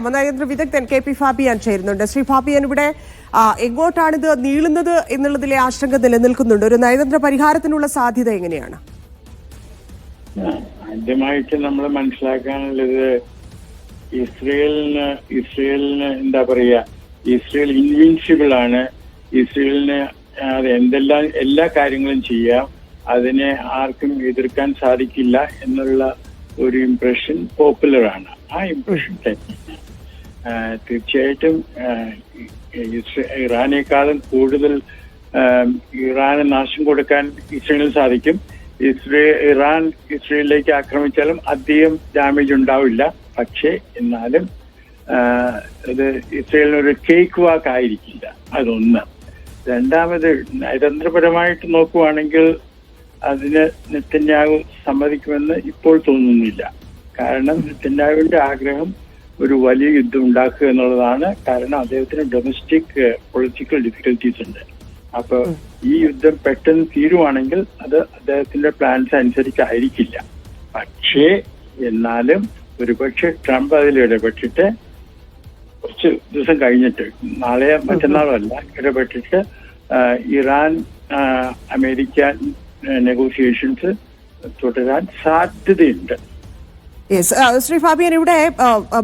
നയതന്ത്ര വിദഗ്ധൻ K P Fabian ചേരുന്നുണ്ട്. ശ്രീ ഫാബിയാൻ ഇവിടെ എങ്ങോട്ടാണിത് നീളുന്നത് എന്നുള്ളതിലെ ആശങ്ക നിലനിൽക്കുന്നുണ്ട്. ഒരു നയതന്ത്ര പരിഹാരത്തിനുള്ള സാധ്യത എങ്ങനെയാണ്? ആദ്യമായിട്ട് നമ്മൾ മനസ്സിലാക്കാനുള്ളത് ഇസ്രയേലിന് ഇസ്രയേലിന് എന്താ പറയാ ഇസ്രയേൽ ഇൻവിൻസിബിൾ ആണ്. ഇസ്രയേലിന് എന്തെല്ലാം എല്ലാ കാര്യങ്ങളും ചെയ്യാം. അതിനെ ആർക്കും എതിർക്കാൻ സാധിക്കില്ല എന്നുള്ള ഒരു ഇംപ്രഷൻ പോപ്പുലർ ആണ്. ആ ഇംപ്രഷൻ തന്നെ. തീർച്ചയായിട്ടും ഇറാനേക്കാളും കൂടുതൽ ഇറാന് നാശം കൊടുക്കാൻ ഇസ്രയേലിന് സാധിക്കും. ഇസ്രേ ഇറാൻ ഇസ്രയേലിലേക്ക് ആക്രമിച്ചാലും അധികം ഡാമേജ് ഉണ്ടാവില്ല. പക്ഷേ എന്നാലും ഇത് ഇസ്രയേലിനൊരു കേക്ക് വാക്ക് ആയിരിക്കില്ല. അതൊന്ന്. രണ്ടാമത് നയതന്ത്രപരമായിട്ട് നോക്കുവാണെങ്കിൽ അതിന് നെത്തന്യാഹു സമ്മതിക്കുമെന്ന് ഇപ്പോൾ തോന്നുന്നില്ല. കാരണം നെത്തന്യാഹുവിന്റെ ആഗ്രഹം ഒരു വലിയ യുദ്ധം ഉണ്ടാക്കുക എന്നുള്ളതാണ്. കാരണം അദ്ദേഹത്തിന് ഡൊമസ്റ്റിക് പൊളിറ്റിക്കൽ ഡിഫിക്കൽറ്റീസ് ഉണ്ട്. അപ്പൊ ഈ യുദ്ധം പെട്ടെന്ന് തീരുവാണെങ്കിൽ അത് അദ്ദേഹത്തിന്റെ പ്ലാൻസ് അനുസരിച്ചായിരിക്കില്ല. പക്ഷേ എന്നാലും ഒരുപക്ഷെ ട്രംപ് അതിൽ ഇടപെട്ടിട്ട് കുറച്ച് ദിവസം കഴിഞ്ഞിട്ട് നാളെ മറ്റന്നാളല്ല ഇടപെട്ടിട്ട് ഇറാൻ അമേരിക്ക നെഗോസിയേഷൻസ് തുടരാൻ സാധ്യതയുണ്ട്. യെസ് ശ്രീ ഫാബിയൻ ഇവിടെ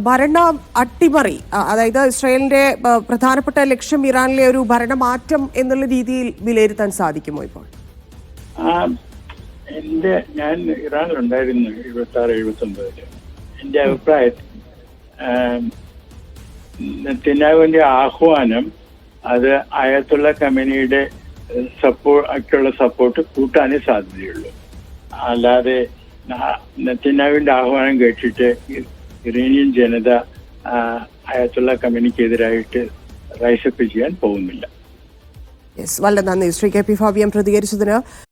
ഭരണ അട്ടിമറി അതായത് ഇസ്രായേലിന്റെ പ്രധാനപ്പെട്ട ലക്ഷ്യം ഇറാനിലെ ഒരു ഭരണമാറ്റം എന്നുള്ള രീതിയിൽ വിലയിരുത്താൻ സാധിക്കുമോ ഇപ്പോൾ? എന്റെ ഞാൻ ഇറാനിലുണ്ടായിരുന്നു എഴുപത്തി ആറ് എഴുപത്തി ഒമ്പതിൽ എന്റെ അഭിപ്രായത്തിൽ നെത്തന്യാഹുവിന്റെ ആഹ്വാനം അത് അയത്തുള്ള കമ്പനിയുടെ സപ്പോർട്ടുള്ള സപ്പോർട്ട് കൂട്ടാനേ സാധ്യതയുള്ളൂ. അല്ലാതെ ന- നെത്തന്യാഹുവിന്റെ ആഹ്വാനം കേട്ടിട്ട് ഇറേനിയൻ ജനത അയത്തുള്ള കമ്പനിക്കെതിരായിട്ട് റൈസപ്പ് ചെയ്യാൻ പോകുന്നില്ല. യെസ് വളരെ നന്ദി. Shri K P ഫാബിയം പ്രതികരിച്ചതിന്